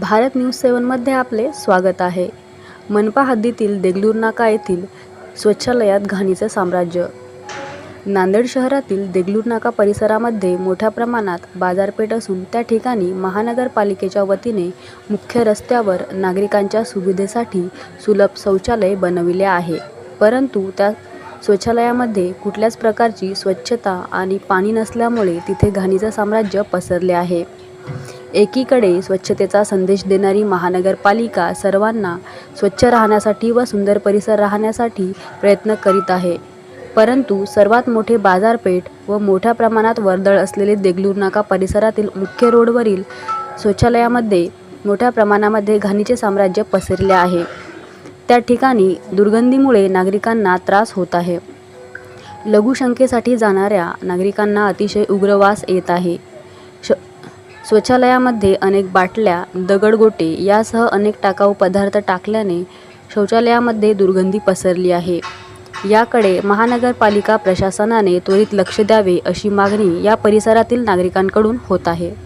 Bharat news सेवनमध्ये आपले स्वागत आहे. मनपा हद्दीतील देगलूर नाका येथील स्वच्छालयात घाणीचं साम्राज्य. नांदेड शहरातील देगलूर नाका परिसरामध्ये मोठ्या प्रमाणात बाजारपेठ असून त्या ठिकाणी महानगरपालिकेच्या वतीने मुख्य रस्त्यावर नागरिकांच्या सुविधेसाठी सुलभ शौचालय बनविले आहे. परंतु त्या शौचालयामध्ये कुठल्याच प्रकारची स्वच्छता आणि पाणी नसल्यामुळे तिथे घाणीचं साम्राज्य पसरले आहे. एकीकडे स्वच्छतेचा संदेश देणारी महानगरपालिका सर्वांना स्वच्छ राहण्यासाठी व सुंदर परिसर राहण्यासाठी प्रयत्न करीत आहे. परंतु सर्वात मोठे बाजारपेठ व मोठ्या प्रमाणात वर्दळ असलेले देगलूर नाका परिसरातील मुख्य रोडवरील शौचालयामध्ये मोठ्या प्रमाणामध्ये घाणीचे साम्राज्य पसरले आहे. त्या ठिकाणी दुर्गंधीमुळे नागरिकांना त्रास होत आहे. लघुशंकेसाठी जाणाऱ्या नागरिकांना अतिशय उग्र वास येत आहे. शौचालयामध्ये अनेक बाटल्या दगडगोटे यासह अनेक टाकाऊ पदार्थ टाकल्याने शौचालयामध्ये दुर्गंधी पसरली आहे. याकडे महानगरपालिका प्रशासनाने त्वरित लक्ष द्यावे अशी मागणी या परिसरातील नागरिकांकडून होत आहे.